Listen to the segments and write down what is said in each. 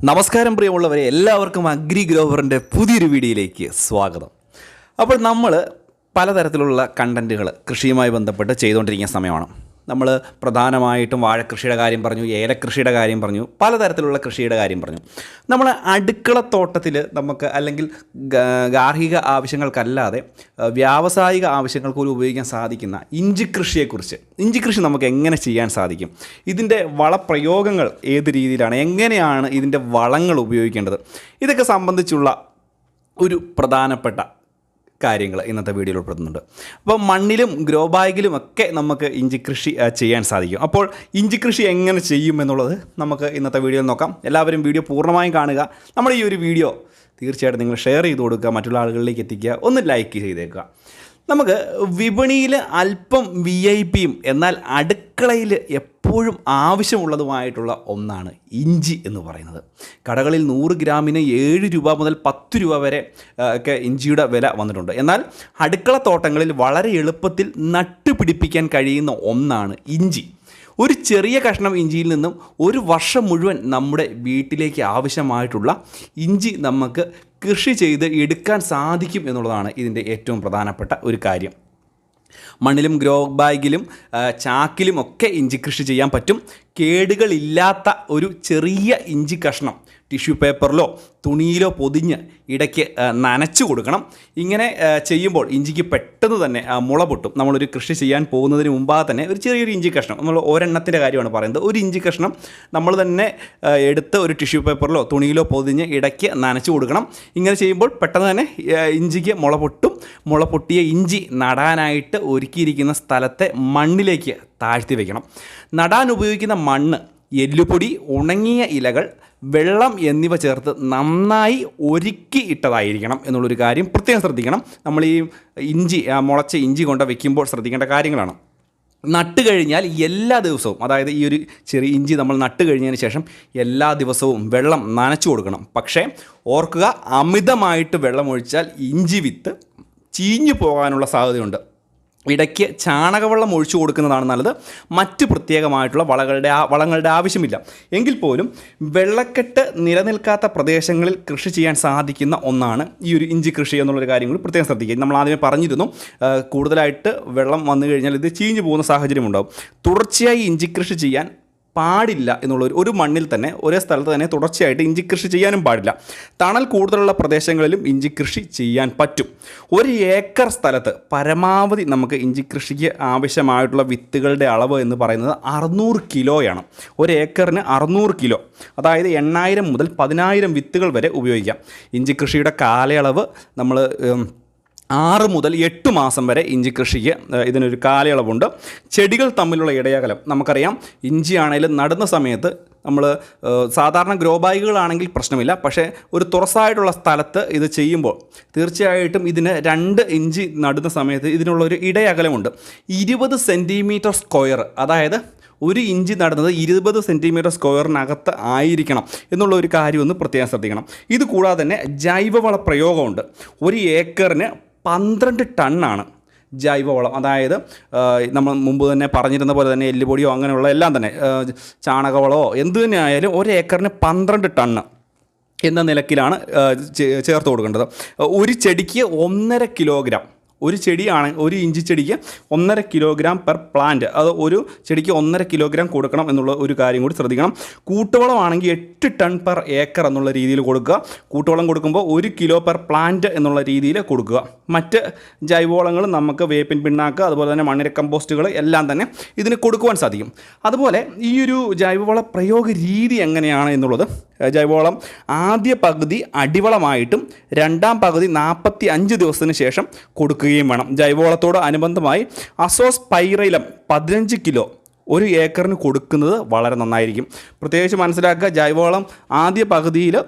നമസ്കാരം പ്രിയമുള്ളവരെ എല്ലാവർക്കും അഗ്രി ഗ്രോവറിന്റെ പുതിയൊരു വീഡിയോയിലേക്ക് സ്വാഗതം. അപ്പോൾ നമ്മൾ പലതരത്തിലുള്ള കണ്ടന്റുകൾ കൃഷിയുമായി ബന്ധപ്പെട്ട് ചെയ്തുകൊണ്ടിരിക്കുന്ന സമയമാണ്. നമ്മൾ പ്രധാനമായിട്ടും വാഴക്കൃഷിയുടെ കാര്യം പറഞ്ഞു ഏലക്കൃഷിയുടെ കാര്യം പറഞ്ഞു പലതരത്തിലുള്ള കൃഷിയുടെ കാര്യം പറഞ്ഞു. നമ്മൾ അടുക്കളത്തോട്ടത്തിൽ നമുക്ക് അല്ലെങ്കിൽ ഗാർഹിക ആവശ്യങ്ങൾക്കല്ലാതെ വ്യാവസായിക ആവശ്യങ്ങൾക്ക് പോലും ഉപയോഗിക്കാൻ സാധിക്കുന്ന ഇഞ്ചി കൃഷിയെക്കുറിച്ച് ഇഞ്ചി കൃഷി നമുക്ക് എങ്ങനെ ചെയ്യാൻ സാധിക്കും ഇതിന്റെ വളപ്രയോഗങ്ങൾ ഏത് രീതിയിലാണ് എങ്ങനെയാണ് ഇതിന്റെ വളങ്ങൾ ഉപയോഗിക്കേണ്ടത് ഇതൊക്കെ സംബന്ധിച്ചുള്ള ഒരു പ്രധാനപ്പെട്ട കാര്യങ്ങൾ ഇന്നത്തെ വീഡിയോയിൽ ഉൾപ്പെടുത്തുന്നുണ്ട്. അപ്പോൾ മണ്ണിലും ഗ്രോ ബാഗിലും ഒക്കെ നമുക്ക് ഇഞ്ചി കൃഷി ചെയ്യാൻ സാധിക്കും. അപ്പോൾ ഇഞ്ചി കൃഷി എങ്ങനെ ചെയ്യും എന്നുള്ളത് നമുക്ക് ഇന്നത്തെ വീഡിയോയിൽ നോക്കാം. എല്ലാവരും വീഡിയോ പൂർണമായും കാണുക. നമ്മൾ ഈ ഒരു വീഡിയോ തീർച്ചയായിട്ടും നിങ്ങൾ ഷെയർ ചെയ്ത് കൊടുക്കുക. മറ്റുള്ള ആളുകളിലേക്ക് എത്തിക്കുക. ഒന്ന് ലൈക്ക് ചെയ്തേക്കുക. നമുക്ക് വിപണിയിൽ അല്പം വി ഐ പിയും എന്നാൽ അടുക്കളയിൽ എപ്പോഴും ആവശ്യമുള്ളതുമായിട്ടുള്ള ഒന്നാണ് ഇഞ്ചി എന്ന് പറയുന്നത്. കടകളിൽ നൂറ് ഗ്രാമിന് ഏഴ് രൂപ മുതൽ പത്ത് രൂപ വരെ ഒക്കെ ഇഞ്ചിയുടെ വില വന്നിട്ടുണ്ട്. എന്നാൽ അടുക്കള തോട്ടങ്ങളിൽ വളരെ എളുപ്പത്തിൽ നട്ടുപിടിപ്പിക്കാൻ കഴിയുന്ന ഒന്നാണ് ഇഞ്ചി. ഒരു ചെറിയ കഷ്ണം ഇഞ്ചിയിൽ നിന്നും ഒരു വർഷം മുഴുവൻ നമ്മുടെ വീട്ടിലേക്ക് ആവശ്യമായിട്ടുള്ള ഇഞ്ചി നമുക്ക് കൃഷി ചെയ്ത് എടുക്കാൻ സാധിക്കും എന്നുള്ളതാണ് ഇതിന്റെ ഏറ്റവും പ്രധാനപ്പെട്ട ഒരു കാര്യം. മണ്ണിലും ഗ്രോ ബാഗിലും ചാക്കിലും ഒക്കെ ഇഞ്ചി കൃഷി ചെയ്യാൻ പറ്റും. കേടുകളില്ലാത്ത ഒരു ചെറിയ ഇഞ്ചി കഷ്ണം ടിഷ്യൂ പേപ്പറിലോ തുണിയിലോ പൊതിഞ്ഞ് ഇടയ്ക്ക് നനച്ചു കൊടുക്കണം. ഇങ്ങനെ ചെയ്യുമ്പോൾ ഇഞ്ചിക്ക് പെട്ടെന്ന് തന്നെ മുള പൊട്ടും. നമ്മളൊരു കൃഷി ചെയ്യാൻ പോകുന്നതിന് മുമ്പാകെ തന്നെ ഒരു ചെറിയൊരു ഇഞ്ചി കഷ്ണം. നമ്മൾ ഒരെണ്ണത്തിന്റെ കാര്യമാണ് പറയുന്നത്. ഒരു ഇഞ്ചി കഷ്ണം നമ്മൾ തന്നെ എടുത്ത് ഒരു ടിഷ്യൂ പേപ്പറിലോ തുണിയിലോ പൊതിഞ്ഞ് ഇടയ്ക്ക് നനച്ചു കൊടുക്കണം. ഇങ്ങനെ ചെയ്യുമ്പോൾ പെട്ടെന്ന് തന്നെ ഇഞ്ചിക്ക് മുള പൊട്ടും. മുള പൊട്ടിയ ഇഞ്ചി നടാനായിട്ട് ഒരുക്കിയിരിക്കുന്ന സ്ഥലത്തെ മണ്ണിലേക്ക് താഴ്ത്തി വയ്ക്കണം നടാൻ ഉപയോഗിക്കുന്ന മണ്ണ് എല്ലുപൊടി ഉണങ്ങിയ ഇലകൾ വെള്ളം എന്നിവ ചേർത്ത് നന്നായി ഒരുക്കി ഇട്ടതായിരിക്കണം എന്നുള്ളൊരു കാര്യം പ്രത്യേകം ശ്രദ്ധിക്കണം. നമ്മൾ ഈ ഇഞ്ചി മുളച്ച ഇഞ്ചി കൊണ്ട് വെക്കുമ്പോൾ ശ്രദ്ധിക്കേണ്ട കാര്യങ്ങളാണ്. നട്ട് കഴിഞ്ഞാൽ എല്ലാ ദിവസവും അതായത് ഈ ഒരു ചെറിയ ഇഞ്ചി നമ്മൾ നട്ട് കഴിഞ്ഞതിന് ശേഷം എല്ലാ ദിവസവും വെള്ളം നനച്ചു കൊടുക്കണം. പക്ഷേ ഓർക്കുക അമിതമായിട്ട് വെള്ളം ഒഴിച്ചാൽ ഇഞ്ചി വിത്ത് ചീഞ്ഞു പോകാനുള്ള സാധ്യതയുണ്ട്. ഇടയ്ക്ക് ചാണകവെള്ളം ഒഴിച്ചു കൊടുക്കുന്നതാണ് നല്ലത്. മറ്റ് പ്രത്യേകമായിട്ടുള്ള വളകളുടെ വളങ്ങളുടെ ആവശ്യമില്ല. എങ്കിൽ പോലും വെള്ളക്കെട്ട് നിലനിൽക്കാത്ത പ്രദേശങ്ങളിൽ കൃഷി ചെയ്യാൻ സാധിക്കുന്ന ഒന്നാണ് ഈ ഒരു ഇഞ്ചി കൃഷി എന്നുള്ളൊരു കാര്യം കൂടി പ്രത്യേകം ശ്രദ്ധിക്കുക. നമ്മൾ ആദ്യമേ പറഞ്ഞിരുന്നു കൂടുതലായിട്ട് വെള്ളം വന്നു കഴിഞ്ഞാൽ ഇത് ചീഞ്ഞു പോകുന്ന സാഹചര്യം ഉണ്ടാവും തുടർച്ചയായി ഇഞ്ചി കൃഷി ചെയ്യാൻ പാടില്ല എന്നുള്ള ഒരു- മണ്ണിൽ തന്നെ ഒരേ സ്ഥലത്ത് തന്നെ തുടർച്ചയായിട്ട് ഇഞ്ചി കൃഷി ചെയ്യാനും പാടില്ല. തണൽ കൂടുതലുള്ള പ്രദേശങ്ങളിലും ഇഞ്ചി കൃഷി ചെയ്യാൻ പറ്റും. ഒരു ഏക്കർ സ്ഥലത്ത് പരമാവധി നമുക്ക് ഇഞ്ചി കൃഷിക്ക് ആവശ്യമായിട്ടുള്ള വിത്തുകളുടെ അളവ് എന്ന് പറയുന്നത് അറുന്നൂറ് കിലോയാണ്. ഒരു ഏക്കറിന് അറുന്നൂറ് കിലോ. അതായത് എണ്ണായിരം മുതൽ പതിനായിരം വിത്തുകൾ വരെ ഉപയോഗിക്കാം. ഇഞ്ചി കൃഷിയുടെ കാലയളവ് നമ്മൾ ആറ് മുതൽ എട്ട് മാസം വരെ ഇഞ്ചി കൃഷിക്ക് ഇതിനൊരു കാലയളവുണ്ട്. ചെടികൾ തമ്മിലുള്ള ഇടയകലം നമുക്കറിയാം. ഇഞ്ചി നടുന്ന സമയത്ത് നമ്മൾ സാധാരണ ഗ്രോ ബാഗുകളാണെങ്കിൽ പ്രശ്നമില്ല. പക്ഷേ ഒരു തുറസായിട്ടുള്ള സ്ഥലത്ത് ഇത് ചെയ്യുമ്പോൾ തീർച്ചയായിട്ടും ഇതിന് രണ്ട് ഇഞ്ചി നടുന്ന സമയത്ത് ഇതിനുള്ള ഒരു ഇടയകലമുണ്ട്. ഇരുപത് സെന്റിമീറ്റർ സ്ക്വയർ അതായത് ഒരു ഇഞ്ചി നടുന്നത് ഇരുപത് സെന്റിമീറ്റർ സ്ക്വയറിനകത്ത് ആയിരിക്കണം എന്നുള്ള ഒരു കാര്യം ഒന്ന് പ്രത്യേകം ശ്രദ്ധിക്കണം. ഇത് കൂടാതെ തന്നെ ജൈവവള പ്രയോഗമുണ്ട് ഒരു ഏക്കറിന് പന്ത്രണ്ട് ടണ്ണാണ് ജൈവവളം. അതായത് നമ്മൾ മുമ്പ് തന്നെ പറഞ്ഞിരുന്ന പോലെ തന്നെ എല്ലുപൊടിയോ അങ്ങനെയുള്ള എല്ലാം തന്നെ ചാണകവളമോ എന്തു തന്നെ ആയാലും ഒരു ഏക്കറിന് പന്ത്രണ്ട് ടണ്ണ് എന്ന നിലക്കിലാണ് ചേർത്ത് കൊടുക്കേണ്ടത്. ഒരു ചെടിക്ക് ഒന്നര കിലോഗ്രാം ഒരു ചെടിയാണ് ഒരു ഇഞ്ചി ചെടിക്ക് ഒന്നര കിലോഗ്രാം പെർ പ്ലാന്റ് അത് ഒരു ചെടിക്ക് ഒന്നര കിലോഗ്രാം കൊടുക്കണം എന്നുള്ള ഒരു കാര്യം കൂടി ശ്രദ്ധിക്കണം. കൂട്ടുവളമാണെങ്കിൽ എട്ട് ടൺ പെർ ഏക്കർ എന്നുള്ള രീതിയിൽ കൊടുക്കുക. കൂട്ടുവളം കൊടുക്കുമ്പോൾ ഒരു കിലോ പെർ പ്ലാന്റ് എന്നുള്ള രീതിയിൽ കൊടുക്കുക. മറ്റ് ജൈവവളങ്ങൾ നമുക്ക് വേപ്പിൻ പിണ്ണാക്ക് അതുപോലെ തന്നെ മണ്ണിര കമ്പോസ്റ്റുകൾ എല്ലാം തന്നെ ഇതിന് കൊടുക്കുവാൻ സാധിക്കും. അതുപോലെ ഈ ഒരു ജൈവവള പ്രയോഗ രീതി എങ്ങനെയാണ് എന്നുള്ളത് ജൈവവളം. ആദ്യ പകുതി അടിവളമായിട്ടും രണ്ടാം പകുതി നാൽപ്പത്തി അഞ്ച് ദിവസത്തിന് ശേഷം കൊടുക്കുകയും വേണം. ജൈവവളത്തോട് അനുബന്ധമായി അസോസ് പൈറയിലം പതിനഞ്ച് കിലോ ഒരു ഏക്കറിന് കൊടുക്കുന്നത് വളരെ നന്നായിരിക്കും. പ്രത്യേകിച്ച് മനസ്സിലാക്കുക ജൈവവളം ആദ്യ പകുതിയിൽ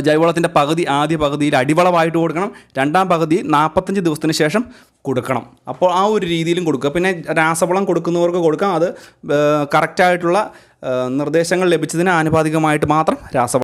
ജൈവവളത്തിന്റെ പകുതി ആദ്യ പകുതിയിൽ അടിവളമായിട്ട് കൊടുക്കണം. രണ്ടാം പകുതി നാൽപ്പത്തഞ്ച് ദിവസത്തിന് ശേഷം കൊടുക്കണം. അപ്പോൾ ആ ഒരു രീതിയിലും കൊടുക്കുക. പിന്നെ രാസവളം കൊടുക്കുന്നവർക്ക് കൊടുക്കാം. അത് കറക്റ്റായിട്ടുള്ള നിർദ്ദേശങ്ങൾ ലഭിച്ചതിന് ആനുപാതികമായിട്ട് മാത്രം രാസവളം